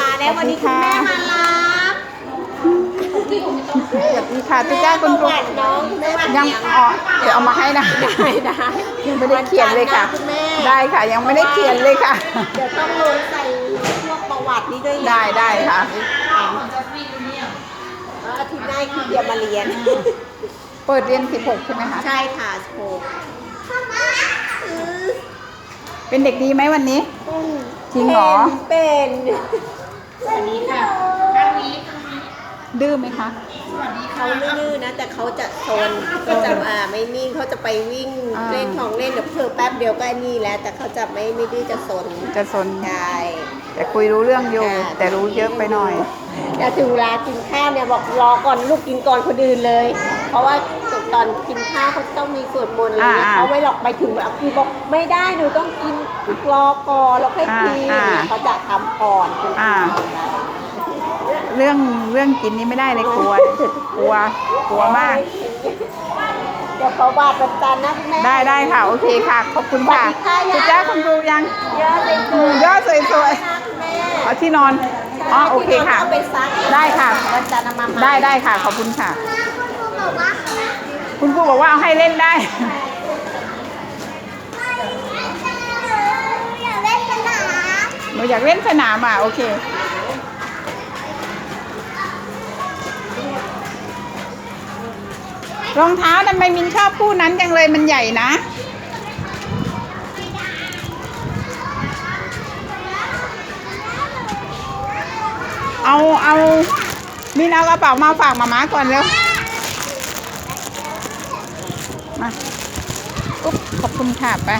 มาแล้ววันนี้คุณแม่มารับสวัสดีค่ะทุกท่านคุณครูยังเอ๋อเดี๋ยวเอามาให้นะได้ได้ยังไม่ได้เขียนเลยค่ะ ได้ค่ะยังไม่ได้เขียนเลยค่ะเดี๋ยวต้องลงใส่พวกประวัตินี้ด้วยได้ได้ค่ะอาทิตย์หน้าคือเดียวมาเรียน เปิดเรียน 16 ใช่ไหมคะ ใช่ค่ะโชว์ เป็นเด็กดีไหมวันนี้ จริงเหรอ เป็นเป็นดื้อไหมคะเขาไม่ดื้อนะ แต่เขาจะโซนเขาจะอ่าไม่นิ่งเขาจะไปวิ่งอ่า เล่นของเล่นเดี๋ยวเพิ่แป๊บเดียวก็นี่แล้ว แต่เขาจะไม่ไม่ดื้อจะโซนจะสนใช่แต่คุยรู้เรื่องอยู่ค่ะแต่รู้เยอะไปหน่อย แต่ถึงเวลากินข้าวเนี่ยบอกรอก่อนลูกกินก่อนคนอื่นเลย เพราะว่า ตอนกินข้าวเขาต้องมีสวดมนต์อะไรเงี้ยอ่าเขาไม่หรอกไปถึงแบบคือบอกไม่ได้หนูต้องกินรอก่อนแล้วค่อยกินอ่าอ่าเขาจะทำก่อนอ่า เรื่องเรื่องกินนี่ไม่ได้เลยกลัว กลัวกลัวมาก เดี๋ยวเขาบาดประจันนะคุณแม่ ได้ได้ค่ะ โอเคค่ะ ขอบคุณค่ะสวัสดีค่ะยาย คุณจ้าคุณครูยังเยอะเลยอืมยอดสวยๆนะคุณแม่ๆเอาที่นอน อ๋อ โอเคค่ะเอาไปซักได้ค่ะวันจันทร์เอามาใหม่ ได้ได้ค่ะ ขอบคุณค่ะ คุณครูบอกว่า คุณผู้บอกว่าเอาให้เล่นได้หนูอยากเล่นสนามอะ โอเครองเท้าทำไมมินชอบคู่นั้นจังเลยมันใหญ่นะ เอาเอามินเอากระเป๋ามาฝากมาม่าก่อนเร็ว มาอุ๊บขอบคุณค่ะไป